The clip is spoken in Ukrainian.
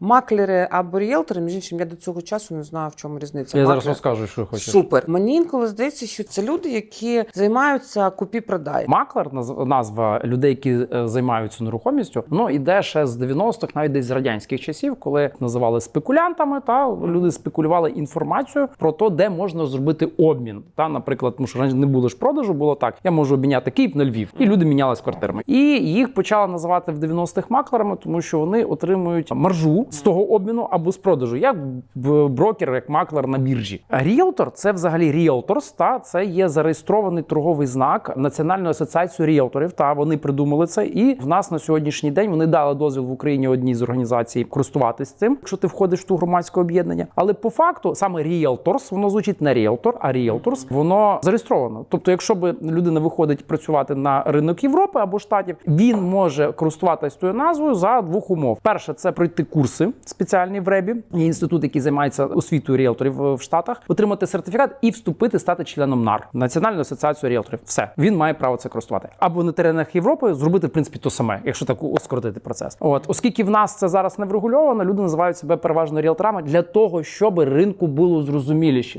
Маклери або ріелтори, між іншим, я до цього часу не знаю, в чому різниця. Я зараз розкажу, що хочеш. Супер. Мені інколи здається, що це люди, які займаються купі-продай. Маклер, наз- назва людей, які е, займаються нерухомістю, воно іде ще з 90-х, навіть десь з радянських часів, коли називали спекулянтами, та люди спекулювали інформацію про те, де можна зробити обмін. Та, наприклад, тому що раніше не було ж продажу, було так: я можу обміняти Київ на Львів, і люди мінялись квартирами. І їх почали називати в 90-х маклерами, тому що вони отримують маржу з того обміну або з продажу, як брокер, як маклер на біржі. А ріелтор це взагалі ріелторс, та це є зареєстрований торговий знак Національної асоціації ріелторів. Та вони придумали це. І в нас на сьогоднішній день вони дали дозвіл в Україні одній з організацій користуватись цим, якщо ти входиш в ту громадське об'єднання. Але по факту саме ріелторс, воно звучить не ріелтор, а ріелторс, воно зареєстровано. Тобто, якщо би людина виходить працювати на ринок Європи або штатів, він може користуватись тою назвою за двох умов: перше це пройти курси спеціальні в ребі, є інститут, який займається освітою ріелторів в Штатах, отримати сертифікат і вступити, стати членом НАР Національної асоціації ріелторів. Все він має право це користувати. Або на теренах Європи зробити в принципі то саме, якщо так скоротити процес. От оскільки в нас це зараз не врегульовано, люди називають себе переважно ріелторами для того, щоб ринку було зрозуміліше.